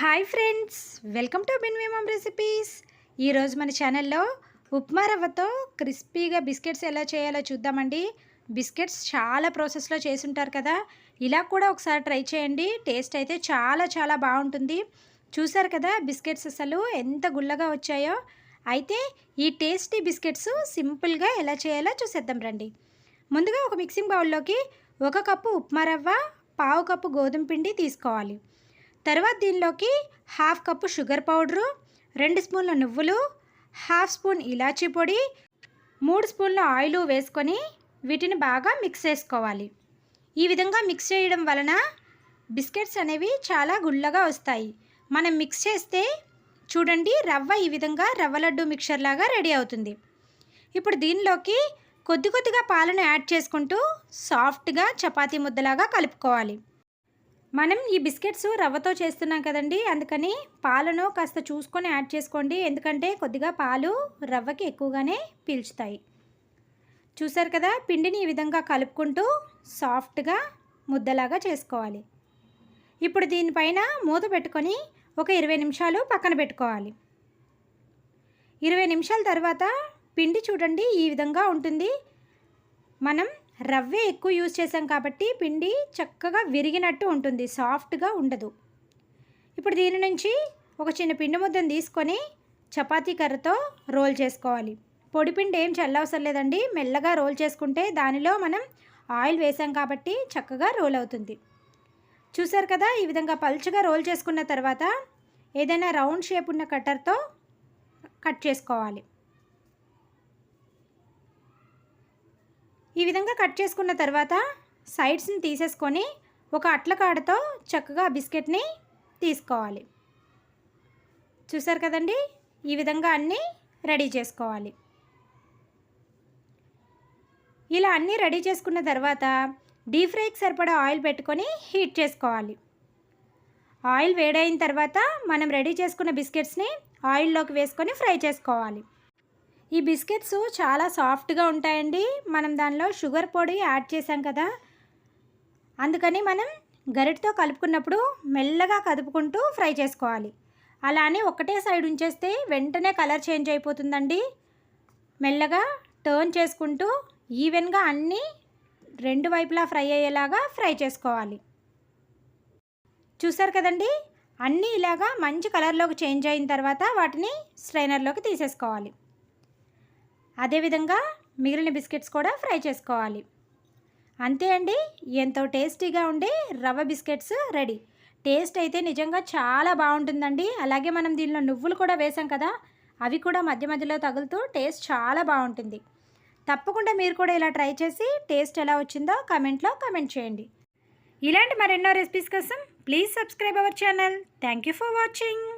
Hi friends welcome to బిన్విమం recipes. ఈరోజు మన ఛానల్లో ఉప్మా రవ్వతో క్రిస్పీగా బిస్కెట్స్ ఎలా చేయాలో చూద్దామండి. బిస్కెట్స్ చాలా ప్రాసెస్లో చేసుంటారు కదా ఇలా కూడా ఒకసారి ట్రై చేయండి. టేస్ట్ అయితే చాలా చాలా బాగుంటుంది. చూసారు కదా బిస్కెట్స్ అసలు ఎంత గుల్లగా వచ్చాయో. అయితే ఈ టేస్టీ బిస్కెట్స్ సింపుల్గా ఎలా చేయాలో చూసేద్దాం రండి. ముందుగా ఒక మిక్సింగ్ బౌల్లోకి ఒక కప్పు ఉప్మా రవ్వ పావు కప్పు గోధుమ పిండి తీసుకోవాలి. తర్వాత దీనిలోకి హాఫ్ కప్పు షుగర్ పౌడరు రెండు స్పూన్ల నువ్వులు హాఫ్ స్పూన్ ఇలాచీ పొడి మూడు స్పూన్ల ఆయిల్ వేసుకొని వీటిని బాగా మిక్స్ చేసుకోవాలి. ఈ విధంగా మిక్స్ చేయడం వలన బిస్కెట్స్ అనేవి చాలా గుల్లగా వస్తాయి. మనం మిక్స్ చేస్తే చూడండి రవ్వ ఈ విధంగా రవ్వ లడ్డు మిక్చర్ లాగా రెడీ అవుతుంది. ఇప్పుడు దీనిలోకి కొద్ది కొద్దిగా పాలను యాడ్ చేసుకుంటూ సాఫ్ట్గా చపాతీ ముద్దలాగా కలుపుకోవాలి. మనం ఈ బిస్కెట్స్ రవ్వతో చేస్తున్నాం కదండి. అందుకని పాలను కాస్త చూసుకొని యాడ్ చేసుకోండి. ఎందుకంటే కొద్దిగా పాలు రవ్వకి ఎక్కువగానే పీల్చుతాయి. చూసారు కదా పిండిని ఈ విధంగా కలుపుకుంటూ సాఫ్ట్గా ముద్దలాగా చేసుకోవాలి. ఇప్పుడు దీనిపైన మూత పెట్టుకొని ఒక ఇరవై నిమిషాలు పక్కన పెట్టుకోవాలి. ఇరవై నిమిషాల తర్వాత పిండి చూడండి ఈ విధంగా ఉంటుంది. మనం రవ్వే ఎక్కువ యూజ్ చేసాం కాబట్టి పిండి చక్కగా విరిగినట్టు ఉంటుంది సాఫ్ట్గా ఉండదు. ఇప్పుడు దీని నుంచి ఒక చిన్న పిండి ముద్దను తీసుకొని చపాతీ కర్రతో రోల్ చేసుకోవాలి. పొడి పిండి ఏం చల్లవసరం లేదండి మెల్లగా రోల్ చేసుకుంటే దానిలో మనం ఆయిల్ వేసాం కాబట్టి చక్కగా రోల్ అవుతుంది. చూసారు కదా ఈ విధంగా పలుచగా రోల్ చేసుకున్న తర్వాత ఏదైనా రౌండ్ షేప్ ఉన్న కట్టర్తో కట్ చేసుకోవాలి. ఈ విధంగా కట్ చేసుకున్న తర్వాత సైడ్స్ని తీసేసుకొని ఒక అట్ల కాడతో చక్కగా బిస్కెట్ని తీసుకోవాలి. చూసారు కదండి? ఈ విధంగా అన్నీ రెడీ చేసుకోవాలి. ఇలా అన్నీ రెడీ చేసుకున్న తర్వాత డీప్ ఫ్రైకి సరిపడా ఆయిల్ పెట్టుకొని హీట్ చేసుకోవాలి. ఆయిల్ వేడైన తర్వాత మనం రెడీ చేసుకున్న బిస్కెట్స్ని ఆయిల్లోకి వేసుకొని ఫ్రై చేసుకోవాలి. ఈ బిస్కెట్స్ చాలా సాఫ్ట్గా ఉంటాయండి. మనం దానిలో షుగర్ పొడి యాడ్ చేసాం కదా. అందుకని మనం గరిటతో కలుపుకున్నప్పుడు మెల్లగా కదుపుకుంటూ ఫ్రై చేసుకోవాలి. అలానే ఒకటే సైడ్ ఉంచేస్తే వెంటనే కలర్ చేంజ్ అయిపోతుందండి. మెల్లగా టర్న్ చేసుకుంటూ ఈవెన్గా అన్నీ రెండు వైపులా ఫ్రై అయ్యేలాగా ఫ్రై చేసుకోవాలి. చూసారు కదండి? అన్నీ ఇలాగా మంచి కలర్లోకి చేంజ్ అయిన తర్వాత వాటిని స్ట్రైనర్లోకి తీసేసుకోవాలి. అదేవిధంగా మిగిలిన బిస్కెట్స్ కూడా ఫ్రై చేసుకోవాలి. అంతే అండి. ఎంతో టేస్టీగా ఉండే రవ్వ బిస్కెట్స్ రెడీ. టేస్ట్ అయితే నిజంగా చాలా బాగుంటుందండి. అలాగే మనం దీనిలో నువ్వులు కూడా వేసాం కదా అవి కూడా మధ్య మధ్యలో తగులుతూ టేస్ట్ చాలా బాగుంటుంది. తప్పకుండా మీరు కూడా ఇలా ట్రై చేసి టేస్ట్ ఎలా వచ్చిందో కమెంట్లో కమెంట్ చేయండి. ఇలాంటి మరెన్నో రెసిపీస్ కోసం please subscribe our channel. Thank you for watching.